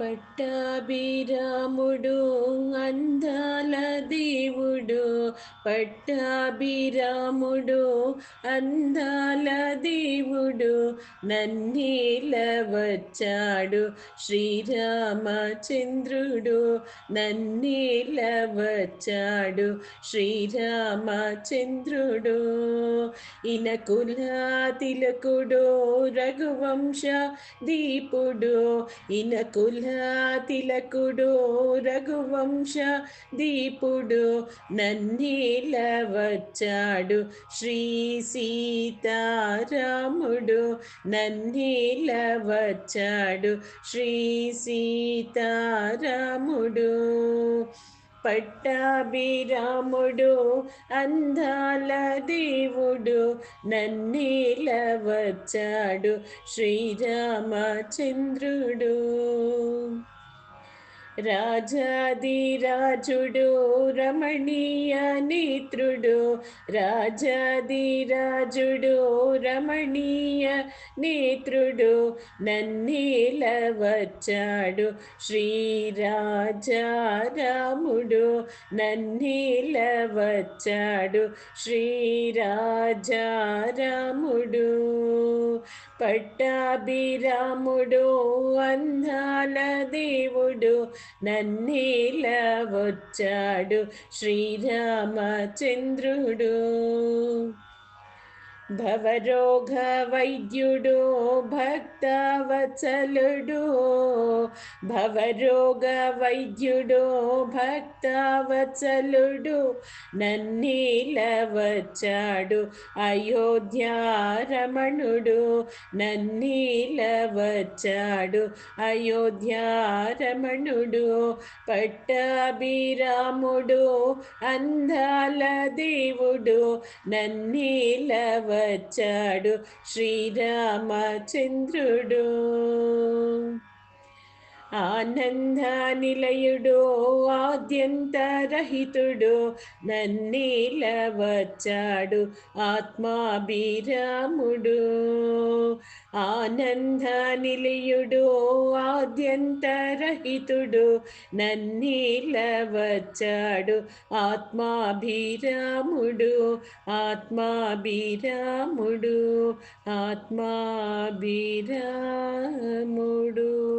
పట్టాభిరాముడు అందాల దేవుడు. పట్టాభిరాముడు అందాల దేవుడు. నన్నీల వచ్చాడు శ్రీరామచంద్రుడు. నన్నీల వచ్చాడు శ్రీరామచంద్రుడు. ఇనకుల తిలకుడు రఘువంశ దీపుడు ఇనకుల తిలకుడు రఘువంశ దీపుడు నన్నీల వచ్చాడు శ్రీ సీతారాముడు నన్నీల వచ్చాడు శ్రీ సీతారాముడు. పట్టాభిరాముడు అందాల దేవుడు నన్నీల వచ్చాడు శ్రీరామచంద్రుడు. రాజాదిరాజుడు రమణీయ నేత్రుడు. రాజాదిరాజుడు రమణీయ నేత్రుడు నన్నీల వచ్చాడు శ్రీరాజారాముడు నన్నీల వచ్చాడు శ్రీరాజారాముడు. పట్టాభిరాముడు అందాల దేవుడు నన్నీల వచ్చాడు శ్రీరామచంద్రుడు. భవరోగ వైద్యుడు భక్తవత్సలుడు భవరోగ వైద్యుడు భక్తవత్సలుడు నన్నీల వచ్చాడు అయోధ్యారమణుడు నన్నీల వచ్చాడు అయోధ్యారమణుడు పట్టాభిరాముడు అందాల దేవుడు నన్నీల వచ్చాడు శ్రీరామచంద్రుడు. ఆనంద నిలయుడు ఆద్యంతరహితుడు నన్నీల వచ్చాడు ఆత్మాభిరాముడు. ఆనంద నిలయుడు ఆద్యంతరహితుడు నన్నీల వచ్చాడు ఆత్మాభిరాముడు. ఆత్మాభిరాముడు ఆత్మాభిరాముడు.